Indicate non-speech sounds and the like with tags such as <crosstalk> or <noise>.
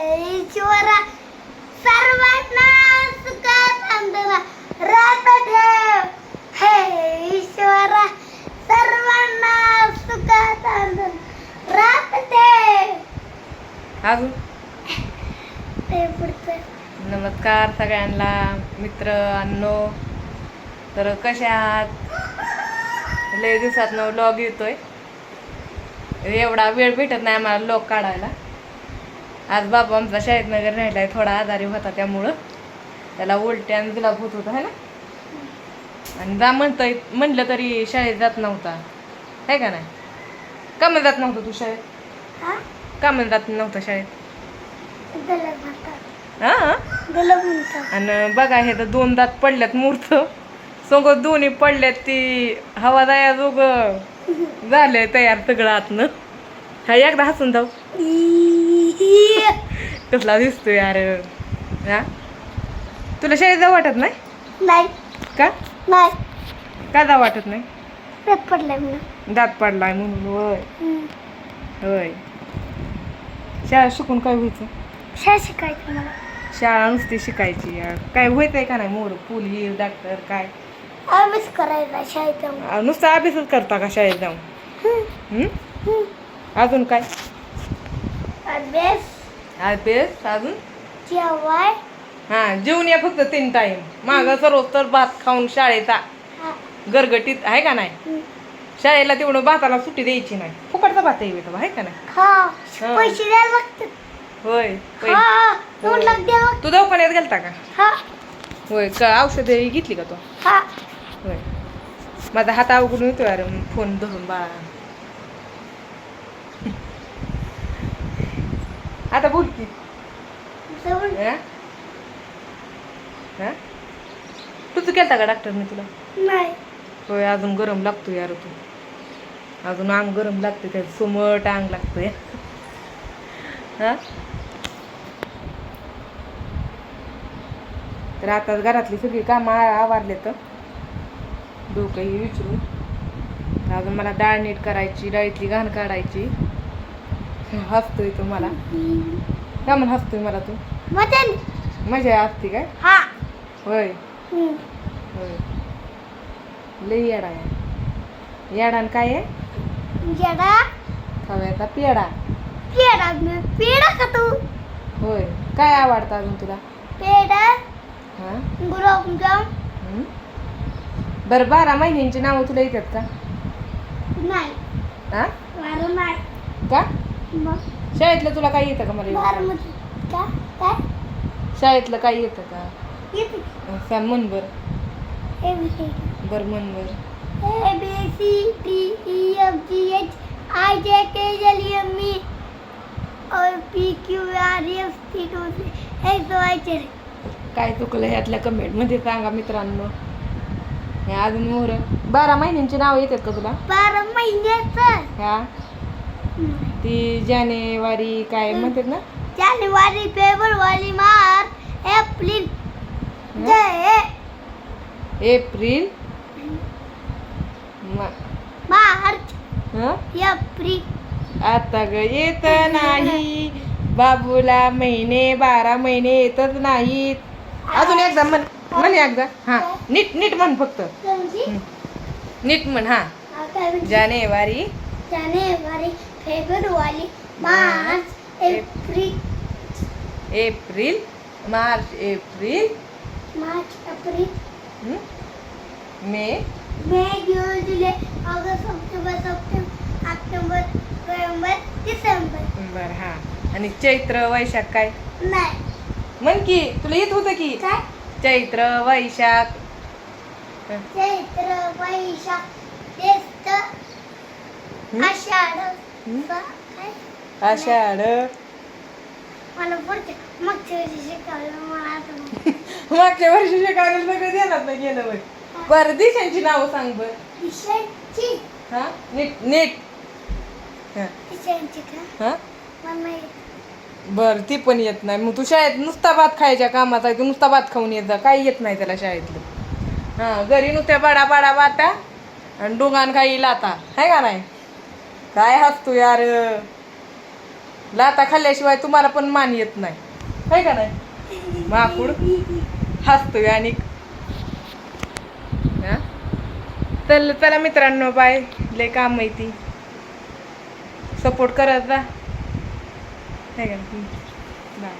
ईश्वरा सर्वांना सुखात अंधरा रात ठेव. हे ईश्वरा सर्वांना सुखात अंधरा रात ठेव. अजून? ते पुढचं. नमस्कार सगळ्यांना मित्र अण्णो. तर कशा आहात? लय दिवसातनं व्लॉग येतोय. एवढा वेळ भेटत नाही आम्हाला लॉग काढायला. आज बाबा आमचा शाळेत नगर राहिलाय थोडा आजारी होता त्यामुळं. त्याला उलट्या आणि जुलाब होत होता है ना? आणि जा म्हणतोय म्हणलं तरी शाळेत जात नव्हता. आहे का नाही? का जात नव्हतं तू शाळेत? का जात नव्हतं शाळेत? हां आणि बघा हे तर दोन दात पडल्यात मूर्त. सोबत दोन्ही पडल्यात ती हवा जाया जोग <laughs> झालंय तयार सगळं आतनं. हा एकदा हसून जाऊ. कसला दिसतोय यार हा? तुला शाळेत जाऊ वाटत नाही? नाही. का? नाही. का जाऊ वाटत नाही? पेट पडलाय म्हणून. दात पडलाय म्हणून होय. होय. शाळा शिकून काय व्हायचं? शाळा शिकायचं मला. शाळा नुसती शिकायची यार. काय व्हायचंय का नाही? मोर पोलीस डॉक्टर काय? अभ्यास करायचा शाळेत जाऊन नुसता अभ्यासच करता का शाळेत जाऊन? हम्म. अजून काय? अभ्यास. अभ्यास अजून? जेवाय हा जेवण या फक्त तीन टाइम माग सर्व तर भात खाऊन शाळेचा. गरगटीत आहे का नाही. शाळेला तेवढं भाताला सुट्टी द्यायची नाही. फुकटचा भात आहे बेटा आहे का नाही. पैसे द्यायला लागतात होय. तू दवाखान्यात गेलता का? हा. होय का औषधे घेतली का तू? हा. होय. माझा हात अवघडून येतोय अरे फोन धरून बाळा. आता बोल की. हा? हा? तूच केलता का डॉक्टरने तुला? नाही. होय अजून गरम लागतो यार तू. अजून अंग गरम लागते त्या सुमट अंग लागतंय. हा? तर आता घरातली सगळी कामं आ- आवारले तर डोकंही विचारून. अजून मला डाळ नीट करायची डाळीतली घाण काढायची. हसतोय तू मला. का म्हणून हसतोय मला तू. मटन. मजा असते काय? हा. होय. हम्म. होय. लई येडा आहे. येडान काय आहे? खव्याचा पेडा पेडा पेडा का तू? होय. काय आवडतं अजून तुला? पेडा हा? गुलाबजाम. हम्म? बरं बारा महिन्यांची नावं तुला येतात का? नाही. हा बारा नाही. का? मग? शाळेतलं तुला काय येतं का मला? का? काय? शाळेतलं काय येतं का? येते. सांग म्हण बर. ए बी सी बर म्हण बर. A B C D E F G H I J K L M E और P Q R S T to हे वायचे रे काय चुकलं ह्यातल्या कमेंटमध्ये सांगा मित्रांनो. हे अजून मोर. बारा महिन्यांची नावं येतात का तुला? बारा महिन्याचं. ह्या ती जानेवारी काय म्हणतात ना? जानेवारी फेब्रुवारी मार्च एप्रिल? जे एप्रिल? मा- मार्च? एप्रिल. आता ग येत नाही. बाबूला महिने बारा महिने येतच नाहीत. अजून एकदा म्हण म्हण एकदा. हा नीट नीट म्हण फक्त. नीट म्हण हा? जानेवारी. जानेवारी. फेब्रुवारी मार्च एप्रिल. एप्रिल मार्च एप्रिल. मार्च एप्रिल? मे. मे जून जुलै ऑगस्ट सप्टेंबर सप्टेंबर ऑक्टोबर नोव्हेंबर डिसेंबर. बर हा. आणि चैत्र वैशाख काय? नाही. म्हण की तुला येत होतं की? काय? चैत्र वैशाख. चैत्र वैशाख ज्येष्ठ? आषाढ आषाढ मला मागच्या वर्षी शिकवलं मागच्या वर्षी शिकायला सगळं देणार नाही गेलं वय बरं दिशांची नावं सांग बर हा नीट नीट हा का हा बर ती पण येत नाही मग तू शाळेत नुसता भात खायच्या आहे तू नुसता भात खाऊन येत जा काही येत नाही त्याला शाळेतलं हा घरी नुसत्या बाडा बाडा बाटा आणि डोंगान काही लाता आहे का नाही काय हसतो यार? लाता खाल्ल्याशिवाय तुम्हाला पण मान येत नाही. काय का नाही? माकूड हसतोय आणि चल चला मित्रांनो बाय. लय काम माहिती सपोर्ट करत जा आहे का बाय.